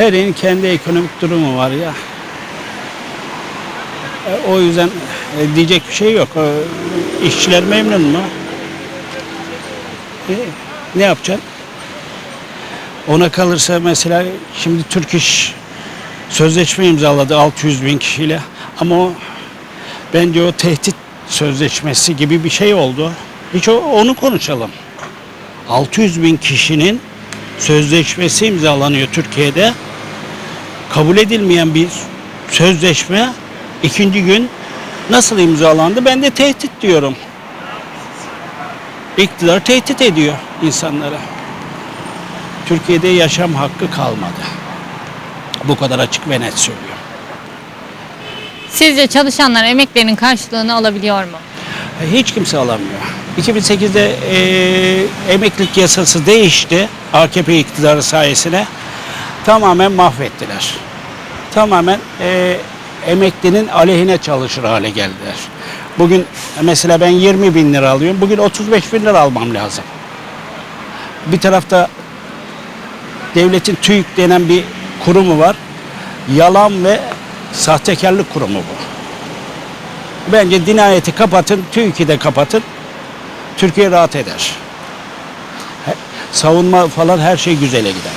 Her yerin kendi ekonomik durumu var ya. E, O yüzden e, diyecek bir şey yok. E, İşçiler memnun mu? E, Ne yapacaksın? Ona kalırsa mesela şimdi Türk İş sözleşme imzaladı 600 bin kişiyle ama o bence o tehdit sözleşmesi gibi bir şey oldu. Hiç o- onu konuşalım. 600 bin kişinin sözleşmesi imzalanıyor Türkiye'de. Kabul edilmeyen bir sözleşme ikinci gün nasıl imzalandı? Ben de tehdit diyorum. İktidar tehdit ediyor insanlara. Türkiye'de yaşam hakkı kalmadı. Bu kadar açık ve net söylüyorum. Sizce çalışanlar emeklerinin karşılığını alabiliyor mu? Hiç kimse alamıyor. 2008'de eee, emeklilik yasası değişti AKP iktidarı sayesinde. Tamamen mahvettiler. Tamamen eee, emeklinin aleyhine çalışır hale geldiler. Bugün mesela ben 20 bin lira alıyorum. Bugün 35 bin lira almam lazım. Bir tarafta devletin TÜİK denen bir kurumu var. Yalan ve sahtekarlık kurumu bu. Bence dinayeti kapatın, TÜİK'i de kapatın. Türkiye rahat eder. Savunma falan her şey güzele gider.